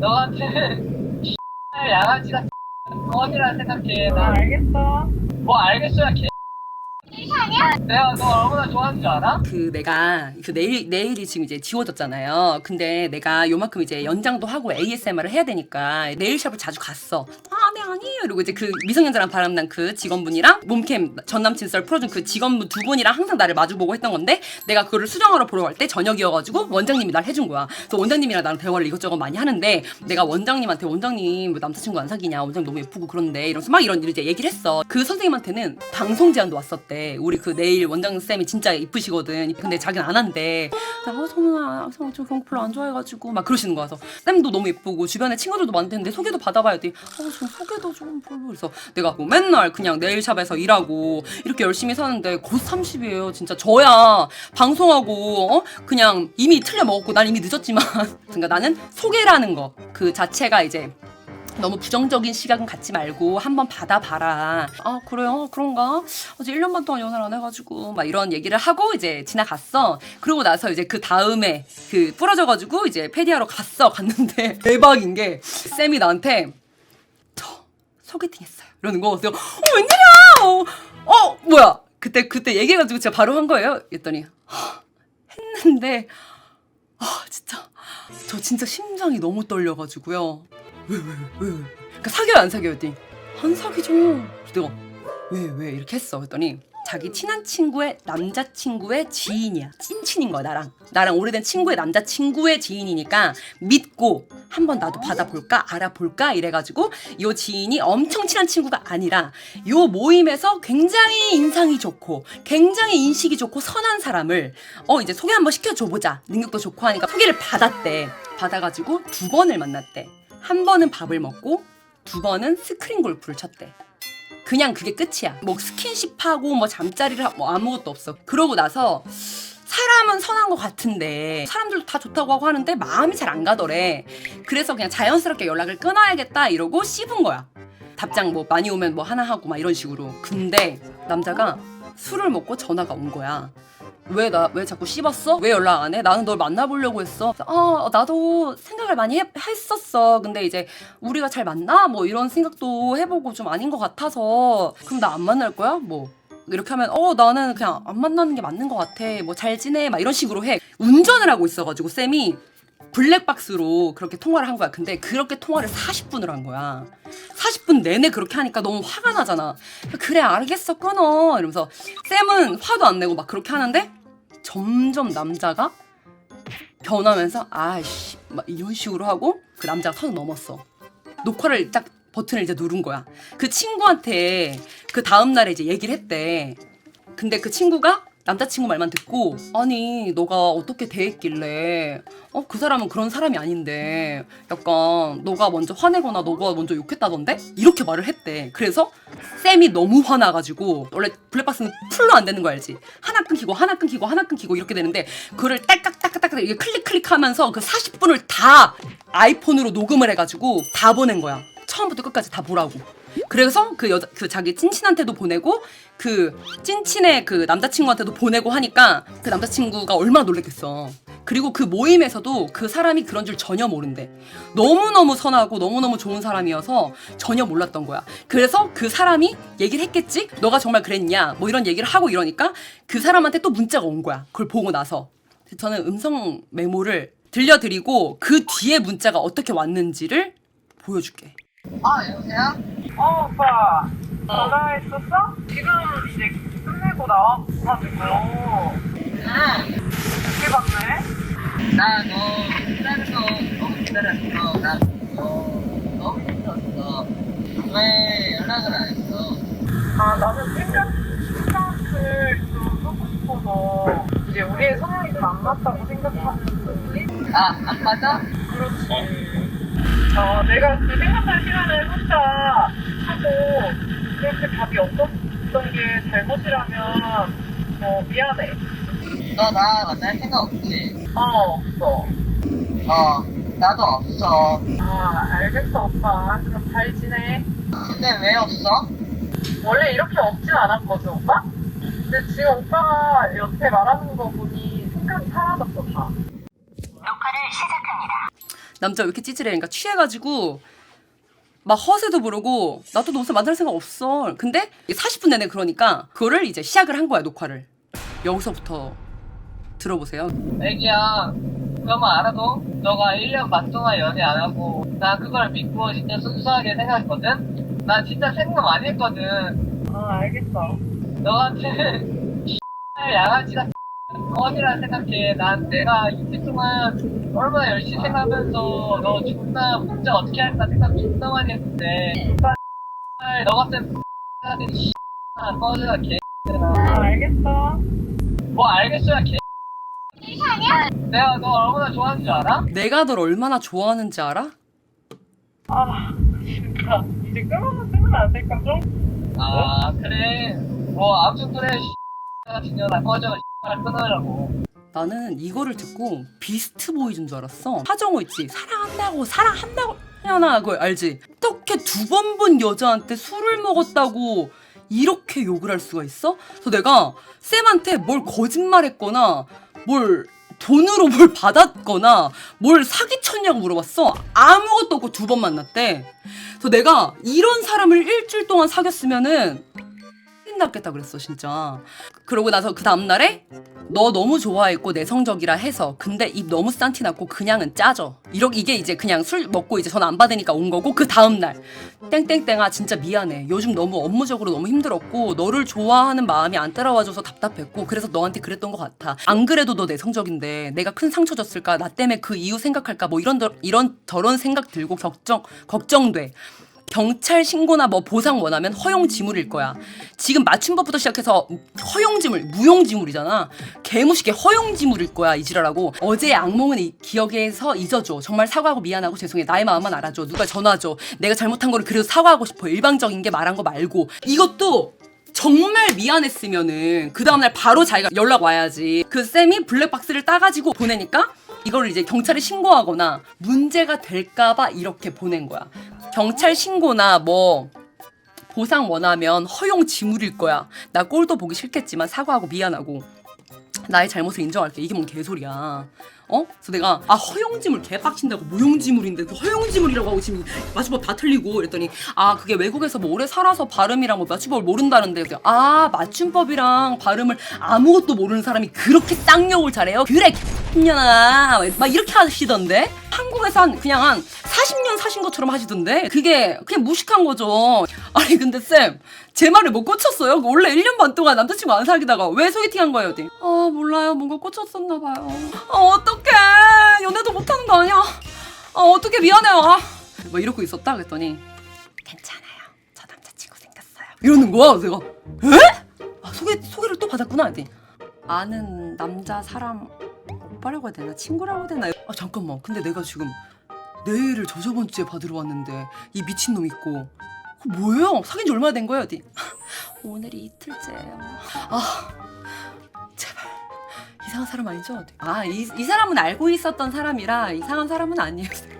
너 같은 양아치가 껌이라 생각해. 아, 나 알겠어. 뭐 알겠어야 개. 내가 너 얼마나 좋아하는 줄 알아? 그 내가 그 내일 내일이 지금 이제 지워졌잖아요. 근데 내가 요만큼 이제 연장도 하고 ASMR을 해야 되니까 네일샵을 자주 갔어. 아, 네 아니에요. 이러고 이제 그 미성년자랑 바람난 그 직원분이랑 몸캠 전 남친 썰 풀어준 그 직원분 두 분이랑 항상 나를 마주보고 했던 건데 내가 그거를 수정하러 보러 갈 때 저녁이어가지고 원장님이 날 해준 거야. 그래서 원장님이랑 나랑 대화를 이것저것 많이 하는데 내가 원장님한테 원장님 왜 남자친구 안 사귀냐 원장 너무 예쁘고 그런데 이러면서 막 이런 이제 얘기를 했어. 그 선생님한테는 방송 제안도 왔었대. 우리 그 내일 원장 쌤이 진짜 이쁘시거든. 근데 자기는 안 한대. 아 저는 아, 저 그런 거 별로 안 좋아해가지고 막 그러시는 거야. 그래서 쌤도 너무 예쁘고 주변에 친구들도 많을 텐데 소개도 받아봐야 돼. 아저 소개 도좀 별로. 그래서 내가 뭐 맨날 그냥 네일샵에서 일하고 이렇게 열심히 사는데 곧 30이에요. 진짜 저야 방송하고 어? 그냥 이미 틀려 먹었고 난 이미 늦었지만 그러니까 나는 소개라는 거 그 자체가 이제 너무 부정적인 시각은 갖지 말고 한번 받아봐라. 아 그래요? 그런가? 어제 1년 반 동안 연애를 안 해가지고 막 이런 얘기를 하고 이제 지나갔어. 그러고 나서 이제 그 다음에 그 부러져가지고 이제 패디하러 갔어. 갔는데 대박인 게 쌤이 나한테 저 소개팅 했어요. 이러는 거. 그래서 어 웬일이야? 어, 어 뭐야? 그때 그때 얘기해가지고 제가 바로 한 거예요. 했더니 "하, 했는데 아 진짜 저 진짜 심장이 너무 떨려가지고요. 왜 왜 왜? 왜? 그러니까 사귀어요 안 사귀어요? 했더니 안 사귀죠. 그래서 내가 왜 왜 이렇게 했어? 했더니 자기 친한 친구의 남자친구의 지인이야. 찐친인 거야 나랑. 나랑 오래된 친구의 남자친구의 지인이니까 믿고 한번 나도 받아볼까 알아볼까 이래가지고 요 지인이 엄청 친한 친구가 아니라 요 모임에서 굉장히 인상이 좋고 굉장히 인식이 좋고 선한 사람을 어 이제 소개 한번 시켜줘보자 능력도 좋고 하니까 소개를 받았대 받아가지고 두 번을 만났대 한 번은 밥을 먹고 두 번은 스크린 골프를 쳤대 그냥 그게 끝이야. 뭐 스킨십하고 뭐 잠자리를 하, 뭐 아무것도 없어. 그러고 나서 사람은 선한 것 같은데 사람들도 다 좋다고 하고 하는데 마음이 잘 안 가더래. 그래서 그냥 자연스럽게 연락을 끊어야겠다 이러고 씹은 거야. 답장 뭐 많이 오면 뭐 하나 하고 막 이런 식으로. 근데 남자가 술을 먹고 전화가 온 거야 왜 나 왜 자꾸 씹었어? 왜 연락 안 해? 나는 널 만나보려고 했어. 아 나도 생각을 많이 해- 했었어. 근데 이제 우리가 잘 만나? 뭐 이런 생각도 해보고 좀 아닌 것 같아서 그럼 나 안 만날 거야? 뭐 이렇게 하면 어 나는 그냥 안 만나는 게 맞는 것 같아. 뭐 잘 지내? 막 이런 식으로 해. 운전을 하고 있어가지고 쌤이 블랙박스로 그렇게 통화를 한 거야. 근데 그렇게 통화를 40분을 한 거야. 40분 내내 그렇게 하니까 너무 화가 나잖아. 그래 알겠어 끊어 이러면서 쌤은 화도 안 내고 막 그렇게 하는데 점점 남자가 변하면서 아씨 막 이런 식으로 하고 그 남자가 선을 넘었어. 녹화를 딱 버튼을 이제 누른 거야. 그 친구한테 그 다음 날에 이제 얘기를 했대. 근데 그 친구가 남자친구 말만 듣고 아니 너가 어떻게 대했길래? 어 그 사람은 그런 사람이 아닌데. 약간 너가 먼저 화내거나 너가 먼저 욕했다던데? 이렇게 말을 했대. 그래서 쌤이 너무 화나가지고 원래 블랙박스는 풀로 안 되는 거 알지? 하나 끊기고 하나 끊기고 하나 끊기고 이렇게 되는데 그거를 딸깍딸깍딸깍 이게 클릭 클릭하면서 그 40분을 다 아이폰으로 녹음을 해가지고 다 보낸 거야. 처음부터 끝까지 다 보라고 그래서 그 여자 그 자기 찐친한테도 보내고 그 찐친의 그 남자친구한테도 보내고 하니까 그 남자친구가 얼마나 놀랬겠어. 그리고 그 모임에서도 그 사람이 그런 줄 전혀 모른대. 너무너무 선하고 너무너무 좋은 사람이어서 전혀 몰랐던 거야. 그래서 그 사람이 얘기를 했겠지? 너가 정말 그랬냐? 뭐 이런 얘기를 하고 이러니까 그 사람한테 또 문자가 온 거야. 그걸 보고 나서. 저는 음성 메모를 들려드리고 그 뒤에 문자가 어떻게 왔는지를 보여줄게. 아 여보세요? 어, 오빠. 전화했었어? 지금 이제 끝내고 나와가지고. 응. 어떻게 봤네? 나 너 기다려서 너무 기다렸어. 나 너, 너무 힘들었어. 왜 연락을 안 했어? 아, 나는 생각, 생각을 좀 하고 싶어서. 이제 우리의 성향이 좀 안 맞다고 생각하는지. 아 안 맞아? 그렇지. 어, 내가 그 생각할 시간을 혼자 하고, 그렇게 답이 없었던 게 잘못이라면, 어, 미안해. 너 나 만날 생각 없지? 어, 없어. 어 나도 없어. 아, 알겠어, 오빠. 그럼 잘 지내. 근데 왜 없어? 원래 이렇게 없진 않았거든, 오빠? 근데 지금 오빠가 여태 말하는 거 보니 생각이 사라졌어, 다. 남자 왜 이렇게 찌질해? 그러니까 취해가지고 막 허세도 부르고 나도 너무 만날 생각 없어. 근데 40분 내내 그러니까 그거를 이제 시작을 한 거야 녹화를. 여기서부터 들어보세요. 애기야, 그러면 알아도 너가 1년 반 동안 연애 안 하고, 나 그걸 믿고 진짜 순수하게 생각했거든? 나 진짜 생각 많이 했거든. 아, 알겠어. 너 같은 양아치가 껌이라 생각해. 난 내가 이틀 동안 얼마나 열심히 생각하면서 너 존나 혼자 어떻게 할까 생각 존나 많이 했는데, 너 같은 같은 꺼져라 개. 아, 알겠어. 뭐 알겠어야 개. 내가 너 얼마나 좋아하는 줄 알아? 내가 널 얼마나 좋아하는지 알아? 아, 진짜. 이제 끊으면 끊으면 안 될까, 좀? 아 그래 뭐 아무튼 그래 같은 년아 꺼져 끊으라고 나는 이거를 듣고 비스트 보이즈인 줄 알았어. 하정우 있지? 사랑한다고 사랑한다고 하나 그거 알지? 어떻게 두 번 본 여자한테 술을 먹었다고 이렇게 욕을 할 수가 있어? 그래서 내가 쌤한테 뭘 거짓말했거나 뭘 돈으로 뭘 받았거나 뭘 사기쳤냐고 물어봤어. 아무것도 없고 두 번 만났대. 그래서 내가 이런 사람을 일주일 동안 사귀었으면은 났겠다 그랬어 진짜. 그러고 나서 그 다음날에 너 너무 좋아했고 내 성적이라 해서 근데 입 너무 싼티 났고 그냥은 짜져. 이렇게 이게 이제 그냥 술 먹고 이제 전화 안 받으니까 온 거고 그 다음날 땡땡땡아 진짜 미안해. 요즘 너무 업무적으로 너무 힘들었고 너를 좋아하는 마음이 안 따라와줘서 답답했고 그래서 너한테 그랬던 것 같아. 안 그래도 너 내 성적인데 내가 큰 상처 줬을까? 나 때문에 그 이유 생각할까? 뭐 이런 더- 이런 저런 생각 들고 걱정 걱정돼. 경찰 신고나 뭐 보상 원하면 허용지물일 거야. 지금 맞춤법부터 시작해서 허용지물, 무용지물이잖아. 개무식의 허용지물일 거야, 이지랄하고. 어제의 악몽은 이- 기억에서 잊어줘. 정말 사과하고 미안하고 죄송해. 나의 마음만 알아줘. 누가 전화줘. 내가 잘못한 거를 그래도 사과하고 싶어. 일방적인 게 말한 거 말고. 이것도 정말 미안했으면은 그 다음날 바로 자기가 연락 와야지. 그 쌤이 블랙박스를 따가지고 보내니까 이걸 이제 경찰에 신고하거나 문제가 될까봐 이렇게 보낸 거야. 경찰 신고나 뭐 보상 원하면 허용 지물일 거야. 나 꼴도 보기 싫겠지만 사과하고 미안하고 나의 잘못을 인정할게. 이게 뭔 개소리야. 어? 그래서 내가 아 허용지물 개빡친다고 무용지물인데 그 허용지물이라고 하고 지금 맞춤법 다 틀리고 그랬더니 아 그게 외국에서 뭐 오래 살아서 발음이랑 뭐 맞춤법을 모른다는데 아 맞춤법이랑 발음을 아무것도 모르는 사람이 그렇게 쌍욕을 잘해요? 그래 년아. 막 이렇게 하시던데? 한국에서 한 그냥 한 40년 사신 것처럼 하시던데? 그게 그냥 무식한 거죠. 아니 근데 쌤 제 말을 못 꽂혔어요? 원래 1년 반 동안 남자친구 안 사귀다가 왜 소개팅 한 거예요? 어디? 아 몰라요. 뭔가 꽂혔었나 봐요. 아 어떡해. 연애도 못하는 거 아니야? 아 어떡해. 미안해요. 아. 뭐 이러고 있었다? 그랬더니 괜찮아요. 저 남자친구 생겼어요. 이러는 거야 내가? 에? 아 소개, 소개를 또 받았구나 했더니 아는 남자 사람 오빠라고 해야 되나 친구라고 해야 되나 아 잠깐만 근데 내가 지금 내일을 저 저번 주에 받으러 왔는데 이 미친놈 있고 그거 뭐예요? 사귄 지 얼마나 된 거예요? 어디? 오늘이 이틀째예요 아 제발 이상한 사람 아니죠? 어디? 아, 이, 이 사람은 알고 있었던 사람이라 이상한 사람은 아니에요.